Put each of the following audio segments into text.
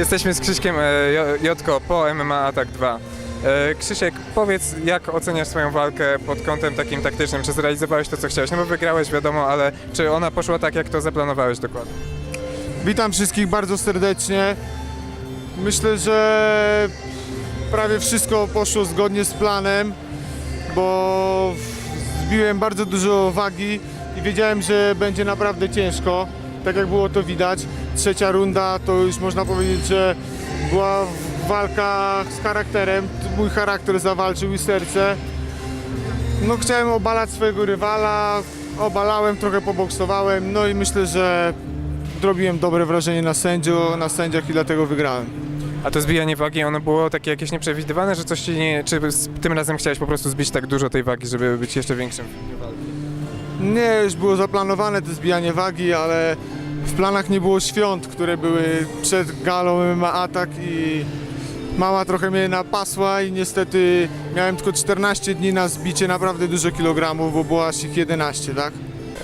Jesteśmy z Krzyśkiem e, Jo- Jotko po MMA Attack 2. E, Krzysiek, powiedz, jak oceniasz swoją walkę pod kątem takim taktycznym? Czy zrealizowałeś to, co chciałeś? No bo wygrałeś, wiadomo, ale czy ona poszła tak, jak to zaplanowałeś dokładnie? Witam wszystkich bardzo serdecznie. Myślę, że prawie wszystko poszło zgodnie z planem, bo zbiłem bardzo dużo wagi i wiedziałem, że będzie naprawdę ciężko. Tak jak było to widać. Trzecia runda to już można powiedzieć, że była walka z charakterem. Mój charakter zawalczył i serce. No chciałem obalać swojego rywala, obalałem, trochę poboksowałem, no i myślę, że zrobiłem dobre wrażenie na sędziu, na sędziach i dlatego wygrałem. A to zbijanie wagi, ono było takie jakieś nieprzewidywane, że coś ci nie... Czy tym razem chciałeś po prostu zbić tak dużo tej wagi, żeby być jeszcze większym? Nie, już było zaplanowane to zbijanie wagi, ale w planach nie było świąt, które były przed galą MMA Atak i mama trochę mnie napasła i niestety miałem tylko 14 dni na zbicie naprawdę dużo kilogramów, bo było aż ich 11, tak?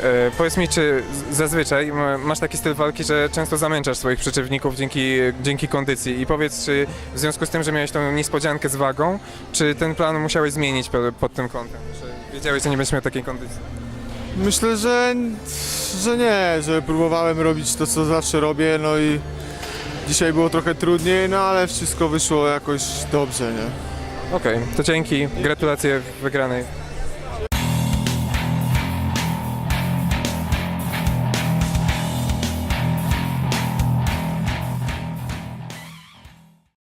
E, powiedz mi, czy zazwyczaj masz taki styl walki, że często zamęczasz swoich przeciwników dzięki, dzięki kondycji i powiedz, czy w związku z tym, że miałeś tą niespodziankę z wagą, czy ten plan musiałeś zmienić pod, tym kątem? Że wiedziałeś, że nie będziesz miał takiej kondycji? Myślę, że, że nie, że próbowałem robić to, co zawsze robię, no i dzisiaj było trochę trudniej, no ale wszystko wyszło jakoś dobrze, nie? Okej, to dzięki, gratulacje wygranej.